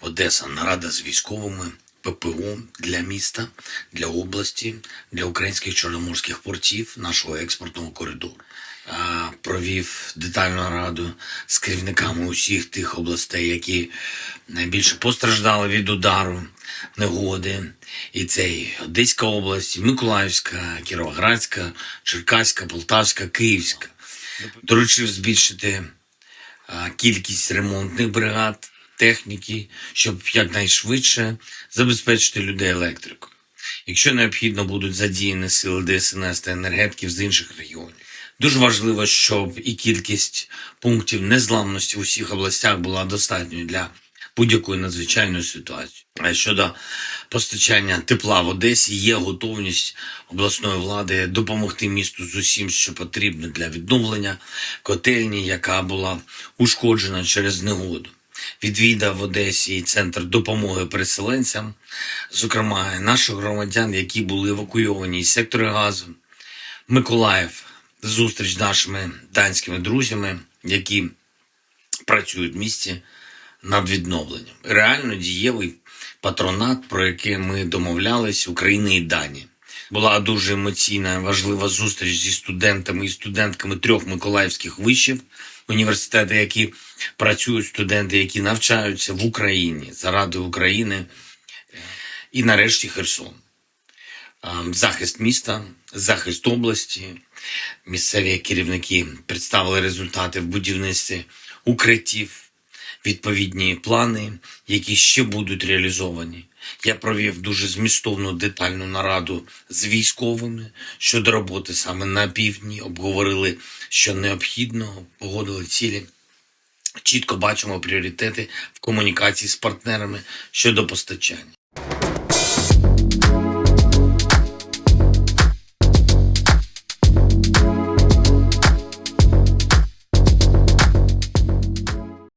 Одеса нарада з військовими. ППО для міста, для області, для українських чорноморських портів, нашого експортного коридору. Провів детальну нараду з керівниками усіх тих областей, які найбільше постраждали від удару, негоди. І це і Одеська область, Миколаївська, Кіровоградська, Черкаська, Полтавська, Київська. Доручив збільшити кількість ремонтних бригад, техніки, щоб якнайшвидше забезпечити людей електрикою. Якщо необхідно, будуть задіяні сили ДСНС та енергетиків з інших регіонів. Дуже важливо, щоб і кількість пунктів незламності в усіх областях була достатньою для будь-якої надзвичайної ситуації. А щодо постачання тепла в Одесі, є готовність обласної влади допомогти місту з усім, що потрібно для відновлення котельні, яка була ушкоджена через негоду. Відвідав в Одесі центр допомоги переселенцям, зокрема наших громадян, які були евакуйовані із сектора газу. Миколаїв зустріч з нашими данськими друзями, які працюють в місті над відновленням. Реально дієвий патронат, про який ми домовлялись України і Данії. Була дуже емоційна, важлива зустріч зі студентами і студентками трьох миколаївських вишів, університети, які працюють, студенти, які навчаються в Україні заради України, і нарешті Херсон. Захист міста, захист області. Місцеві керівники представили результати в будівництві укриттів, відповідні плани, які ще будуть реалізовані. Я провів дуже змістовну детальну нараду з військовими щодо роботи саме на півдні. Обговорили, що необхідно, погодили цілі. Чітко бачимо пріоритети в комунікації з партнерами щодо постачання.